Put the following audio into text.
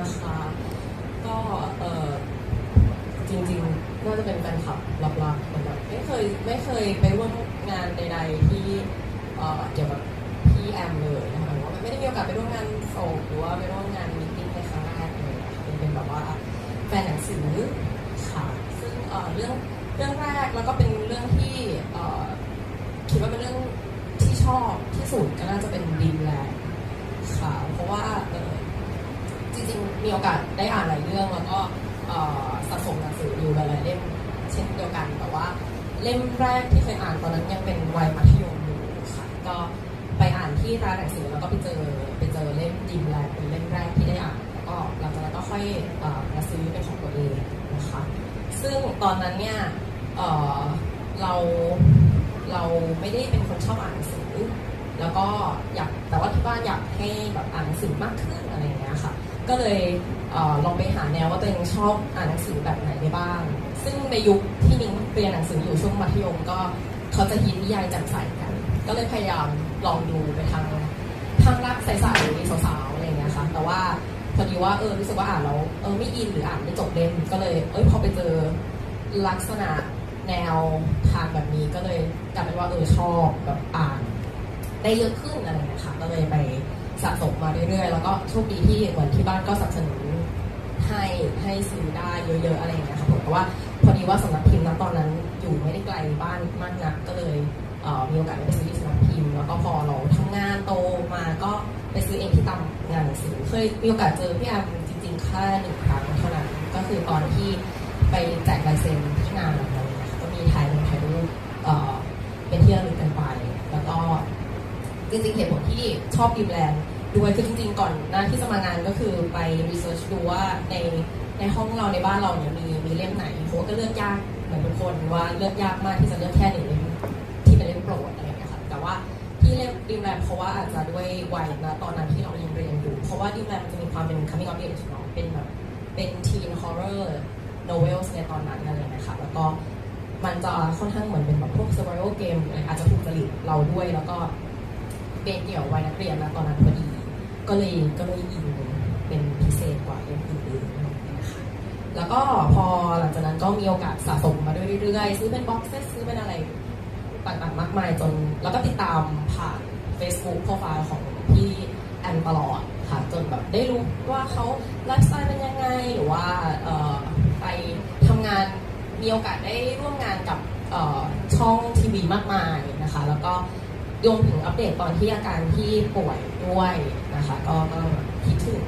นะคะ ก็เออจริงๆน่าจะเป็นแฟนคลับลับๆเหมือนแบบไม่เคยไม่เคยไปร่วมงานใดๆที่เอ่อเกี่ยวกับพี่แอมเลยนะคะว่าไม่ได้มีโอกาสไปร่วมงานโศกหรือว่าไปร่วมงานมิตติ้งในครั้งแรกเลยนะคะเป็นเป็นแบบว่าแฟนหนังสือค่ะซึ่งเอ่อเรื่องเรื่องแรกแล้วก็เป็นเรื่องที่เอ่อคิดว่าเป็นเรื่องที่ชอบที่สุดก็น่าจะเป็นดินแลนด์ค่ะเพราะว่าเอ่อ จ ริงๆ มีโอกาสได้อ่านหลายเรื่องแล้วก็สะสมหนังสืออยู่หลายๆเล่มเช่นเดียวกัน แต่ว่าเล่มแรกที่เคยอ่านตอนนั้นยังเป็นวัยมัธยมอยู่ค่ะก็ไปอ่านที่ร้านหนังสือแล้วก็ไปเจอไปเจอเล่มดิมแลนเป็นเล่มแรกที่ได้อ่านแล้วก็หลังจากนั้นก็ค่อยมาซื้อเป็นของตัวเองนะคะซึ่งตอนนั้นเนี่ยเอ่อเราเราไม่ได้เป็นคนชอบอ่านหนังสือ แล้วก็อยากแต่ว่าที่บ้านอยากให้แบบอ่านหนังสือมากขึ้นอะไรอย่างเงี้ยค่ะ ก็เลยเออลองไปหาแนวว่าตัวเองชอบอ่านหนังสือแบบไหนได้บ้าง ซึ่งในยุคที่นิ้งเรียนหนังสืออยู่ช่วงมัธยมก็เขาจะฮิตนิยายจ่มใสกัน ก็เลยพยายามลองดูไปทางทางรักใสๆสาวๆอะไรอย่างเงี้ยค่ะแต่ว่าพอดีว่าเออรู้สึกว่าอ่านแล้วเออไม่อินหรืออ่านไม่จบเล่มก็เลยเอ้ยพอไปเจอลักษณะแนวทางแบบนี้ก็เลยกลายเป็นว่าเออชอบแบบอ่านได้เยอะขึ้นอะไรอย่างเงี้ยค่ะก็เลยไป สะสมมาเรื่อยๆ แล้วก็โชคดีที่เหมือนที่บ้านก็สนับสนุนให้ให้ซื้อได้เยอะๆอะไรอย่างเงี้ยค่ะผมเพราะว่าพอดีว่าสำนักพิมพ์ณตอนนั้นอยู่ไม่ได้ไกลบ้านมากนักก็เลยเมีโอกาสได้ไปซื้อที่สำนักพิมพ์แล้วก็พอเราทำงานโตมาก็ไปซื้อเองที่ตามงานหนังสือเคยมีโอกาสเจอพี่แอมจริงๆแค่หนึ่งครั้งเท่านั้นก็คือตอนที่ไปแจกลายเซ็นที่งานอะไรเงี้ยก็มีถ่ายลงถ่ายรูปเอ่อเป็นที่ระลึกกันไปแล้วก็ จริงๆเหตุผลที่ชอบดีมแลนด์ด้วยคือจริงๆก่อนหน้าที่จะมางานก็คือไปรีเสิร์ชดูว่าในในห้องเราในบ้านเราเนี่ยมีมีเล่มไหนเพราะก็เลือกยากเหมือนทุกคนว่าเลือกยากมากที่จะเลือกแค่หนึ่งเล่มที่เป็นเล่มโปรดอะไรอย่างเงี้ยค่ะแต่ว่าที่เล่มดีมแลนด์เพราะว่าอาจจะด้วยวัยนะตอนนั้นที่เรายังเรียนอยู่เพราะว่าดีมแลนด์มันจะมีความเป็น coming of age เนาะเป็นแบบเป็น teen horror novels ในตอนนั้นอะไรอย่างเงี้ยค่ะแล้วก็มันจะค่อนข้างเหมือนเป็นแบบพวก survival game อะไรอาจจะถูกจริตเราด้วยแล้วก็ เป็นเกี่ยววัยนักเรียนนะตอนนั้นพอดี ก็เลยก็เลยอินเป็นพิเศษกว่าเล่มอื่นๆนะคะแล้วก็พอหลังจากนั้นก็มีโอกาสสะสมมาเรื่อยๆ ซื้อเป็นบ็อกเซตซื้อเป็นอะไรต่างๆมากมายจน แล้วก็ติดตามผ่าน Facebook โปรไฟล์ของพี่แอนตลอดค่ะจนแบบได้รู้ว่าเขาไลฟ์สไตล์เป็นยังไง หรือว่าไปทำงานมีโอกาสได้ร่วมงานกับช่องทีวีมากมายนะคะ แล้วก็ รวมถึงอัปเดตตอนที่อาการที่ป่วยด้วยนะคะ ก็ก็คิดถึง